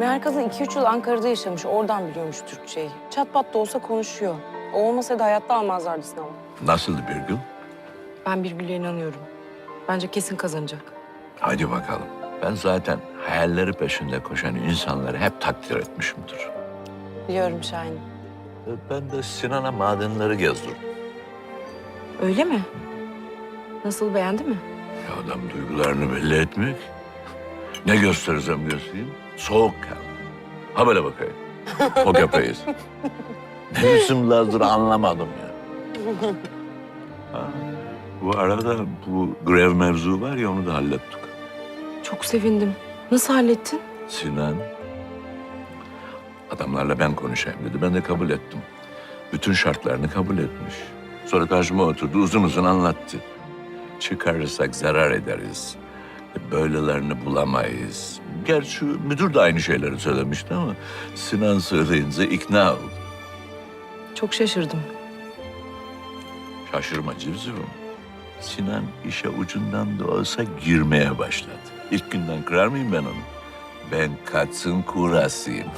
Meğer kadın 2-3 yıl Ankara'da yaşamış. Oradan biliyormuş Türkçeyi. Çat pat da olsa konuşuyor. O olmasaydı hayatta almazlardı sınavı. Nasıldı Birgül? Ben Birgül'e inanıyorum. Bence kesin kazanacak. Hadi bakalım. Ben zaten hayalleri peşinde koşan insanları hep takdir etmişimdir. Biliyorum Şahin. E, Ben de Sinan'a madenleri gezdirdim. Öyle mi? Nasıl beğendi mi? Ya adam duygularını belli etmek. Ne gösterirsem göstereyim. Soğuk kan. Ha böyle bakayım. O köpeğiz. ne biçim lazdır anlamadım ya. Ha, bu arada bu grev mevzu var ya onu da hallettik. Çok sevindim. Nasıl hallettin? Sinan adamlarla ben konuşayım dedi. Ben de kabul ettim. Bütün şartlarını kabul etmiş. Sonra karşıma oturdu uzun uzun anlattı. Çıkarırsak zarar ederiz. Böylelerini bulamayız. Gerçi müdür de aynı şeyleri söylemişti ama Sinan söyleyince ikna oldu. Çok şaşırdım. Şaşırma civcivim. Sinan işe ucundan da olsa girmeye başladı. İlk günden kırar mıyım ben onu? Ben kaçın kurasıyım.